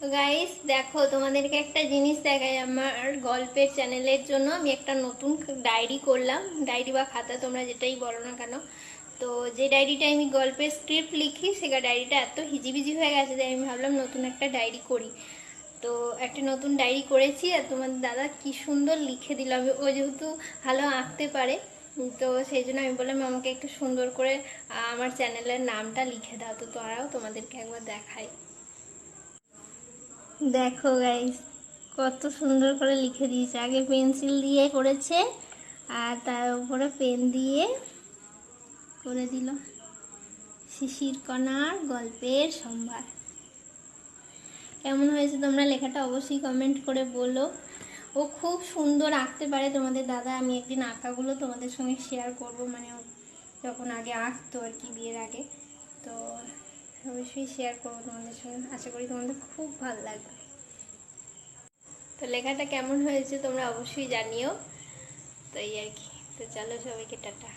Guys দেখো, তোমাদেরকে একটা জিনিস দেখাই আমার গল্পের চ্যানেলের জন্য। আমি একটা নতুন ডায়েরি করলাম। ডায়েরি বা খাতা তোমরা যেটাই বলো না কেন। তো যে ডায়েরিটা আমি গল্পের স্ক্রিপ্ট লিখি সে ডায়েরিটা এত হিজিবিজি হয়ে গেছে যে আমি ভাবলাম নতুন একটা ডায়েরি করি। তো একটা নতুন ডায়েরি করেছি আর তোমাদের দাদা কি সুন্দর লিখে দিল। আমি, ও যেহেতু ভালো আঁকতে পারে, তো সেই জন্য আমি বললাম, আমাকে একটু সুন্দর করে আমার চ্যানেলের নামটা লিখে দাও। তো তোরাও তোমাদেরকে একবার দেখাই। দেখো গাইস কত সুন্দর করে লিখে দিয়েছে। আগে পেন্সিল দিয়ে করেছে আর তার উপরে পেন দিয়ে করে দিল। শিশির কণার গল্পের সম্ভার। কেমন হয়েছে তোমরা লেখাটা অবশ্যই কমেন্ট করে বলো। ও খুব সুন্দর আঁকতে পারে তোমাদের দাদা। আমি একদিন আঁকাগুলো তোমাদের সঙ্গে শেয়ার করব। মানে যখন আগে আঁকতো আর কি বিয়ের আগে। তো অবশ্যই শেয়ার করব তোমাদের সঙ্গে। আশা করি তোমাদের খুব ভালো লাগবে। তো লেখাটা কেমন হয়েছে তোমরা অবশ্যই জানিও। তো এই আর কি। তো চলো সবাইকে টাটা।